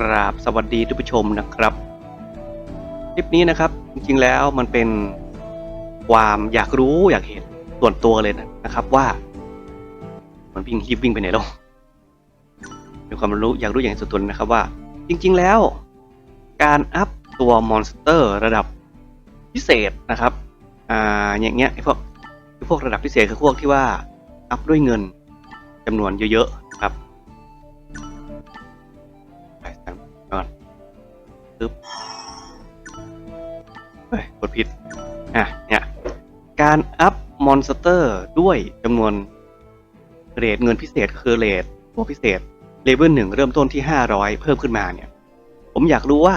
กราบสวัสดีทุกผู้ชมนะครับคลิปนี้นะครับ จริงๆแล้วมันเป็นความอยากรู้อยากเห็นส่วนตัวเลยนะครับว่า มันวิ่งรีบวิ่งไปไหนแล้วเป็นความรู้อยากรู้อย่างส่วนตัวนะครับว่า จริง ๆแล้ว การอัพตัวมอนสเตอร์ระดับพิเศษนะครับอ่าอย่างเงี้ยไอพวกไอพวกระดับพิเศษคือพวกที่ว่าอัพด้วยเงินจำนวนเยอะ ปึ๊บเฮ้ยกดผิด อะ เนี่ย การอัพมอนสเตอร์ด้วยจำนวนเรทเงินพิเศษคือเรทตัวพิเศษเลเวลหนึ่งเริ่มต้นที่500เพิ่มขึ้นมาเนี่ย ผมอยากรู้ว่า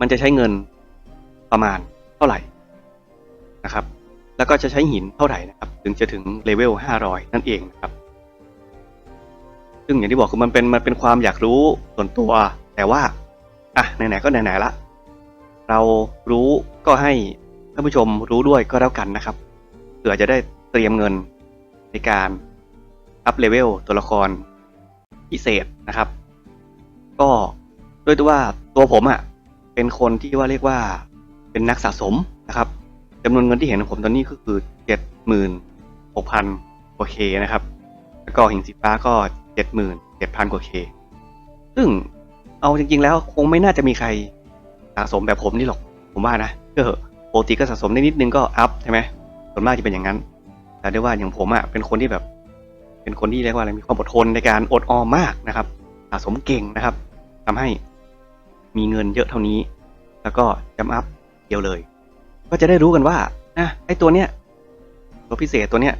มันจะใช้เงินประมาณเท่าไหร่นะครับ แล้วก็จะใช้หินเท่าไหร่นะครับ ถึงจะถึงเลเวล500นั่นเองนะครับ ซึ่งอย่างที่บอกคือมันเป็นมันเป็นความอยากรู้ส่วนตัว แต่ว่า อะไหนๆก็ไหนๆละ เรารู้ก็ให้ท่านผู้ชมรู้ด้วยก็แล้วกันนะครับเผื่อจะได้เตรียมเงินในการอัพเลเวลตัวละครพิเศษนะครับ ก็ด้วยตัวว่าตัวผมอะ่ะเป็นคนที่ว่าเรียกว่าเป็นนักสะสมนะครับจำนวนเงินที่เห็นของผมตอนนี้ก็คือเจ็ดหมื่นหกพันกว่าเคนะครับ แล้วก็หินสีฟ้าก็เจ็ดหมื่นเจ็ดพันกว่าเคซึ่ง เอาจริง ๆ แล้วคงไม่น่าจะมีใครสะสมแบบผมนี่หรอก ผมว่านะก็ปกติก็สะสมได้นิดนึงก็อัพใช่ไหมส่วนมากจะเป็นอย่างนั้น แต่ได้ว่าอย่างผมอะ่ะเป็นคนที่แบบ เป็นคนที่เรียกว่าอะไรมีความอดทนในการอดออมมากนะครับสะสมเก่งนะครับทำให้มีเงินเยอะเท่านี้ แล้วก็จำอัพเดียวเลย ก็จะได้รู้กันว่านะไอตัวเนี้ยตัวพิเศษตัวเนี้ย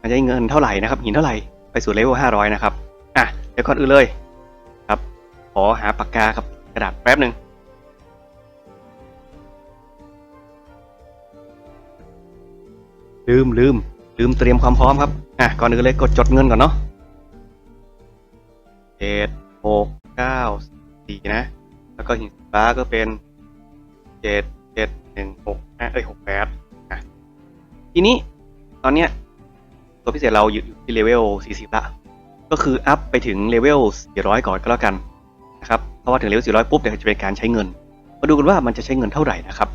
มันจะได้เงินเท่าไหร่นะครับหินเท่าไหร่ไปสู่เลเวลห้าร้อยนะครับอะเดี๋ยวก่อนอื่นเลย ขอหาปากกากับกระดาษแป๊บหนึ่งลืมลืมลืมเตรียมความพร้อมครับอะก่อนอื่นเลยกดจดเงินก่อนเนาะเจ็ดหกเก้าสี่นะ แล้วก็หินฟ้าก็เป็นเจ็ดเจ็ดหนึ่งหกห้าเอ้ยหกแปดอะทีนี้ตอนเนี้ยตัวพิเศษเราอยู่อยู่ที่เลเวลสี่สิบละก็คืออัพไปถึงเลเวล400 ก่อนก็แล้วกัน นะครับเพราะว่าถึงเลเวล400 ปุ๊บเดี๋ยวจะเป็นการใช้เงิน มาดูกันว่ามันจะใช้เงินเท่าไหร่นะครับ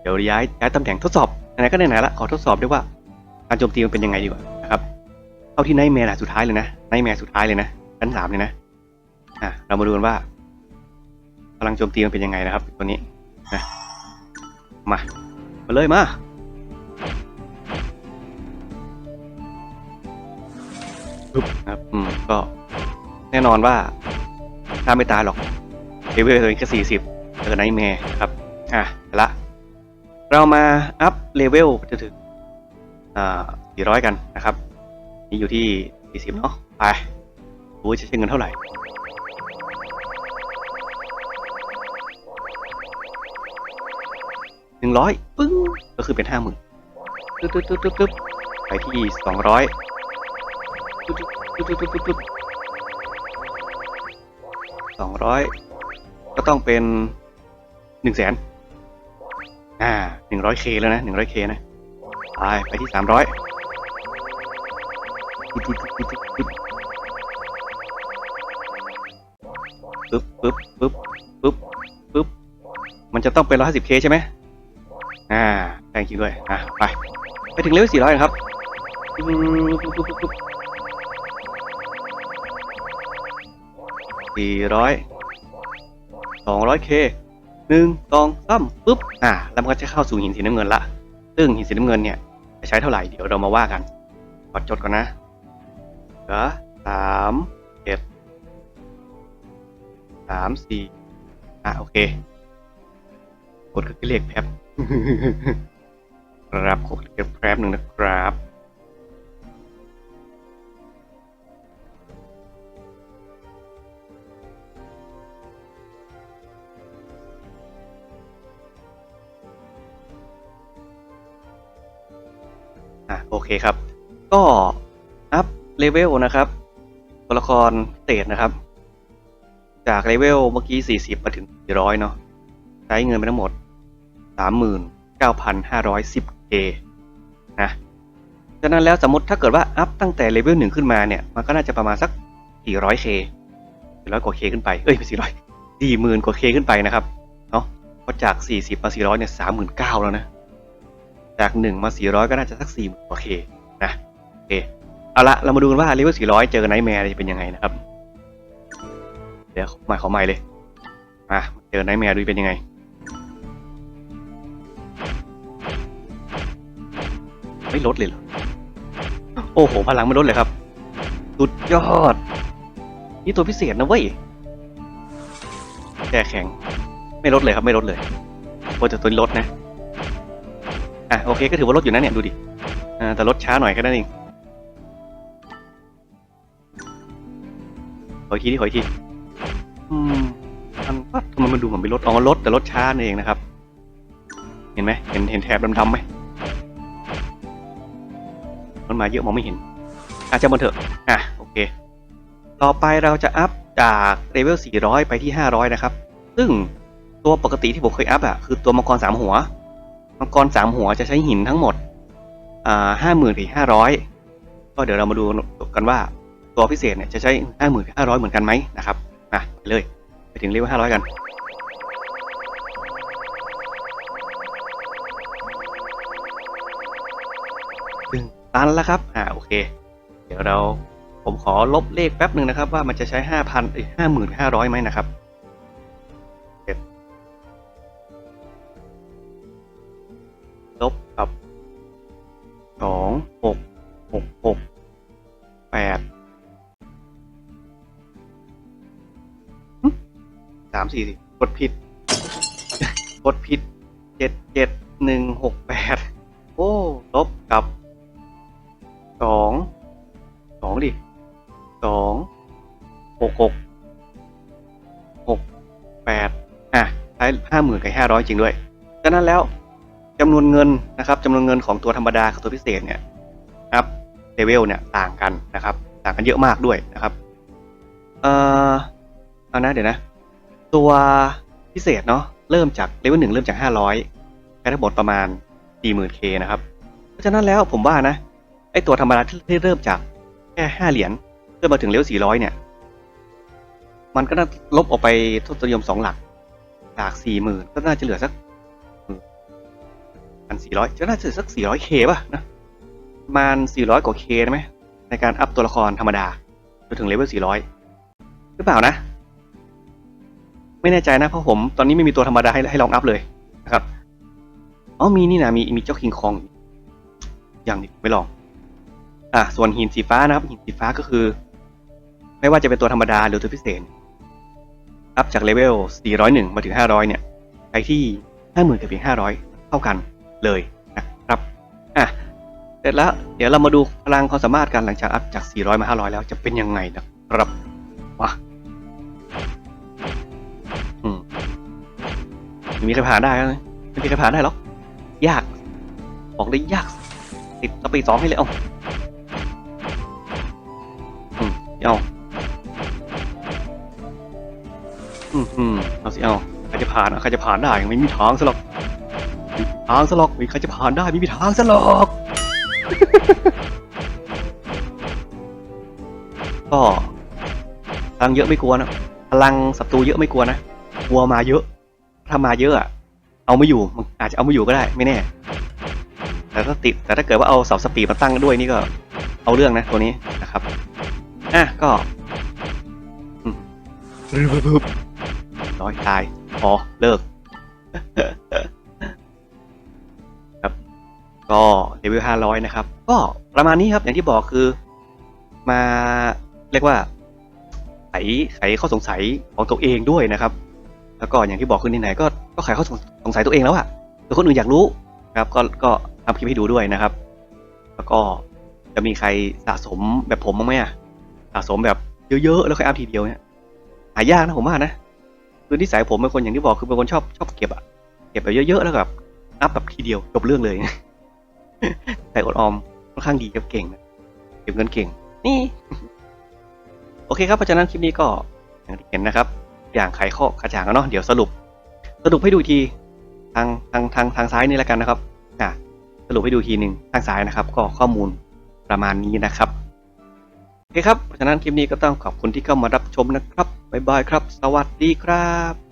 เดี๋ยวย้ายย้ายตำแหน่งทดสอบไหนก็ไหนละขอทดสอบด้วยว่าการโจมตีมันเป็นยังไงดีกว่านะครับเท่าที่ไนแมร์สุดท้ายเลยนะไนแมร์สุดท้ายเลยนะชั้นสามเลยนะอะเรามาดูกันว่าพลังโจมตีมันเป็นยังไงนะครับ ตัวนี้นะมามาเลยมาปุ๊บนะครับอืมก็ แน่นอนว่าถ้าไม่ตายหรอกเลเวลตัวนี้แค่สี่สิบเจอไนท์แมร์ครับ อะละเรามาอัพเลเวลจะถึงอ่าสี่ร้อยกันนะครับ นี่อยู่ที่สี่สิบเนาะไปดูว่าจะใช้เงินเท่าไหร่หนึ่งร้อยปึ้ง ก็คือเป็นห้าหมื่นตึ๊บตึ๊บตึ๊บตึ๊บไปที่สองร้อยตึ๊บตึ๊บตึ๊บ สองร้อยก็ต้องเป็นหนึ่งแสนอ่าหนึ่งร้อยเคแล้วนะหนึ่งร้อยเคนะไปไปที่สามร้อยปึ๊บปึ๊บปึ๊บปึ๊บปึ๊บมันจะต้องเป็นร้อยห้าสิบเคใช่ไหมอ่าแพงจริงด้วยอะไปไปถึงเลเวลสี่ร้อยครับปึ๊บปึ๊บปึ๊บ สี่ร้อยสองร้อยเคหนึ่งสองสามปุ๊บ อ่า แล้วมันก็จะเข้าสู่หินสีน้ำเงินละ ซึ่งหินสีน้ำเงินเนี่ยจะใช้เท่าไหร่ เดี๋ยวเรามาว่ากันกดจดก่อนนะเหลือสามเจ็ดสามสี่อะโอเค กดคือเลขแป๊บครับกดเลขแป๊บหนึ่งนะครับ โอเคครับ ก็อัพเลเวลนะครับตัวละครเตดนะครับ จากเลเวลเมื่อกี้ 40 มาถึง 400 เนาะใช้เงินไปทั้งหมด 39,510K นะฉะนั้นแล้วสมมติถ้าเกิดว่าอัพตั้งแต่เลเวลหนึ่งขึ้นมาเนี่ย มันก็น่าจะประมาณสัก 400K สี่ร้อยกว่าเคขึ้นไป เอ้ยไม่สี่ร้อยสี่หมื่นกว่าเคขึ้นไปนะครับ เนาะเพราะจากสี่สิบมาสี่ร้อยเนี่ยสามหมื่นเก้าแล้วนะ จากหนึ่งมาสี่ร้อยก็น่าจะสักสี่หมื่นกว่าเคนะโอเคเอาละเรามาดูกันว่าเลเวลสี่ร้อยเจอไนท์แมร์จะเป็นยังไงนะครับ เดี๋ยวขอใหม่ขอใหม่เลยมาเจอไนท์แมร์ดูเป็นยังไงไม่ลดเลยเหรอโอ้โห พลังไม่ลดเลยครับ สุดยอด นี่ตัวพิเศษนะเว้ยแก่แข็ง ไม่ลดเลยครับ ไม่ลดเลยโอ้แต่ตัวนี้ลดนะ อะโอเคก็ถือว่าลดอยู่นะเนี่ยดูดิอ่าแต่ลดช้าหน่อยแค่นั้นเองขออีกทีดิขออีกทีอืมมันว่าทำไมมันดูเหมือนไม่ลดอ๋อลดแต่ลดช้านั่นเองนะครับ เห็นไหมเห็นเห็นแถบดำๆไหมมันมาเยอะมองไม่เห็นอาจจะมันเถอะอะโอเค ต่อไปเราจะอัพจากเลเวล400 ไปที่ 500 นะครับ ซึ่งตัวปกติที่ผมเคยอัพอะคือตัวมังกร3หัว มังกร3หัวจะใช้หินทั้งหมดอ่า50,000ถึง500ก็เดี๋ยวเรามาดูกันว่าตัวพิเศษเนี่ยจะใช้50,000ถึง500เหมือนกันไหมนะครับอะไปเลยไปถึงเลเวล500กันถึงตันแล้วครับอ่าโอเค เดี๋ยวเราผมขอลบเลขแป๊บหนึ่งนะครับ ว่ามันจะใช้ห้าพันห้าหมื่นห้าร้อยไหมนะครับ สองหกหกหกแปดหึสามสี่สิกดผิดกดผิดเจ็ดเจ็ดหนึ่งหกแปดโอ้ลบกับสองสองดิสองหกหกหกแปดอะใช้ห้าหมื่นกับห้าร้อยจริงด้วยฉะนั้นแล้ว จำนวนเงินนะครับจำนวนเงินของตัวธรรมดากับตัวพิเศษเนี่ยอัพเลเวลเนี่ยต่างกันนะครับ ต่างกันเยอะมากด้วยนะครับเอ่อเอานะเดี๋ยวนะ ตัวพิเศษเนาะเริ่มจากเลเวลหนึ่งเริ่มจากห้าร้อยใช้ทั้งหมดประมาณสี่หมื่นเคนะครับ เพราะฉะนั้นแล้วผมว่านะไอตัวธรรมดาที่เริ่มจากแค่ห้าเหรียญเพื่อมาถึงเลเวล400เนี่ย มันก็น่าลบออกไปทศนิยมสองหลักจาก40,000ก็น่าจะเหลือสัก พันสี่ร้อยจะน่าจะเหลือสัก 400k ป่ะนะประมาณ400กว่า k ได้ไหมในการอัพตัวละครธรรมดาจนถึงเลเวล400หรือเปล่านะ ไม่แน่ใจนะเพราะผมตอนนี้ไม่มีตัวธรรมดาให้ให้ลองอัพเลยนะครับอ๋อมีนี่นะมีมีเจ้าคิงคองอย่างนี้ไม่ลอง อะส่วนหินสีฟ้านะครับ หินสีฟ้าก็คือ ไม่ว่าจะเป็นตัวธรรมดาหรือตัวพิเศษอัพจากเลเวล 401 มาถึง 500 เนี่ย ไปที่ 50,000 กับเพียง500 เท่ากัน เลยนะครับอะเสร็จแล้วเดี๋ยวเรามาดูพลังความสามารถกันหลังจากอัพจาก 400 มา 500 แล้วจะเป็นยังไงนะครับมาอืมมีใครผ่านได้นะไม่มีใครผ่านได้หรอกยากบอกเลยยากติดสปีดสองให้เลยเอาเอาอืมอืมเอาสิเอาใครจะผ่านใครจะผ่านได้ไม่มีทางซะหรอก ทางซะหรอกไม่มีใครจะผ่านได้ไม่มีทางซะหรอกก็พลังเยอะไม่กลัวนะพลังศัตรูเยอะไม่กลัวนะกลัวมาเยอะ ถ้ามาเยอะอะเอาไม่อยู่มันอาจจะเอาไม่อยู่ก็ได้ไม่แน่ แต่ถ้าติดแต่ถ้าเกิดว่าเอาเสาสปีดมาตั้งด้วยนี่ก็ เอาเรื่องนะตัวนี้นะครับอะก็อืมรึบๆร้อยตายพอเลิกครับ ก็เลเวลห้าร้อยนะครับ ก็ประมาณนี้ครับอย่างที่บอกคือ มาเรียกว่าไขไขข้อสงสัยของตัวเองด้วยนะครับ แล้วก็อย่างที่บอกคือไหนๆก็ก็ไขข้อสงสัยตัวเองแล้วอะแต่คนอื่นอยากรู้นะครับ ก็ก็ทำคลิปให้ดูด้วยนะครับ แล้วก็จะมีใครสะสมแบบผมบ้างไหมอะสะสมแบบเยอะๆแล้วค่อยอัพทีเดียวเนี่ยหายากนะผมว่านะคือนิสัยผมเป็นคนอย่างที่บอกคือเป็นคนชอบชอบเก็บอะเก็บแบบเยอะๆแล้วแบบอัพแบบทีเดียวจบเรื่องเลย แต่อดออมค่อนข้างดีครับเก่งนะเก็บเงินเก่ง นี่ โอเคครับเพราะฉะนั้นคลิปนี้ก็อย่างที่เห็นนะครับ อย่างไขข้อกระจ่างแล้วเนาะเดี๋ยวสรุป สรุปให้ดูทีทางทางทางทางซ้ายนี่แล้วกันนะครับอะสรุปให้ดูทีหนึ่งทางซ้ายนะครับ ก็ข้อมูลประมาณนี้นะครับโอเคครับเพราะฉะนั้นคลิปนี้ก็ต้องขอบคุณที่เข้ามารับชมนะครับบ๊ายบายครับ สวัสดีครับ